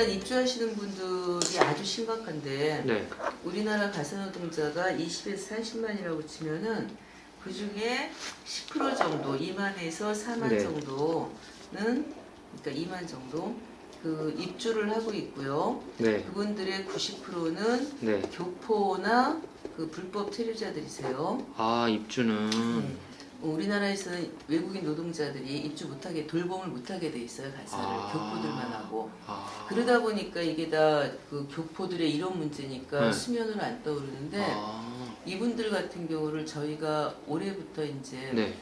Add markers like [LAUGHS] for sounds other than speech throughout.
일단 입주하시는 분들이 아주 심각한데 네. 우리나라 가사노동자가 20에서 40만이라고 치면은 그 중에 10% 정도 2만에서 4만 네. 정도는 그러니까 2만 정도 그 입주를 하고 있고요. 네. 그분들의 90%는 네. 교포나 그 불법 체류자들이세요. 아 입주는 음. 우리나라에서는 외국인 노동자들이 입주 못하게 돌봄을 못하게 돼 있어요 가사를 아. 교포들만 하고 아. 그러다 보니까 이게 다 그 교포들의 이런 문제니까 네. 수면으로 안 떠오르는데 아. 이분들 같은 경우를 저희가 올해부터 이제 네.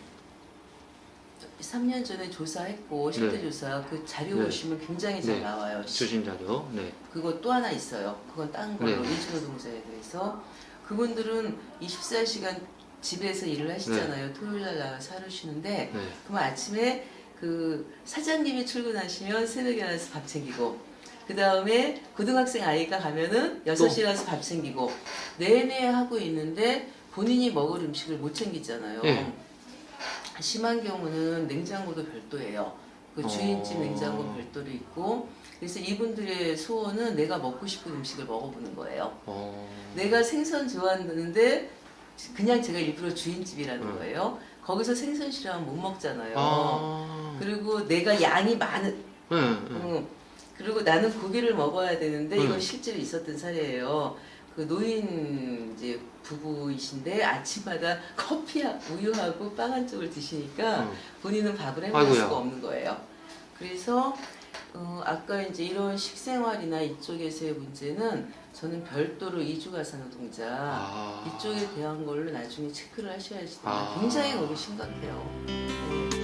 3년 전에 조사했고 실태 네. 조사 그 자료 네. 보시면 굉장히 잘 네. 나와요. 주신 자료. 네. 그거 또 하나 있어요. 그건 딴 걸로 네. 일주노동자에 대해서 그분들은 24시간 집에서 일을 하시잖아요. 토요일 날 나와서 하루 쉬는데 네. 그럼 아침에 그 사장님이 출근하시면 새벽에 나와서 밥 챙기고 그 다음에 고등학생 아이가 가면은 6시에 가서 밥 챙기고 내내 하고 있는데 본인이 먹을 음식을 못 챙기잖아요. 네. 심한 경우는 냉장고도 별도예요. 그 어. 주인집 냉장고 별도로 있고 그래서 이분들의 소원은 내가 먹고 싶은 음식을 먹어보는 거예요. 어. 내가 생선 좋아하는데 그냥 제가 일부러 주인집이라는 음. 거예요. 거기서 생선 싫어하면 못 먹잖아요. 아. 그리고 내가 양이 많은 네. 네. 음, 그리고 나는 고기를 먹어야 되는데 음. 이건 실제로 있었던 사례예요. 그 노인 이제 부부이신데 아침마다 [LAUGHS] 커피 우유하고 빵 한 쪽을 드시니까 음. 본인은 밥을 해 먹을 아이고야. 수가 없는 거예요. 그래서 어, 아까 이제 이런 식생활이나 이쪽에서의 문제는 저는 별도로 이주가사 노동자 아. 이쪽에 대한 걸로 나중에 체크를 하셔야지 아. 굉장히 거기 심각해요. 네.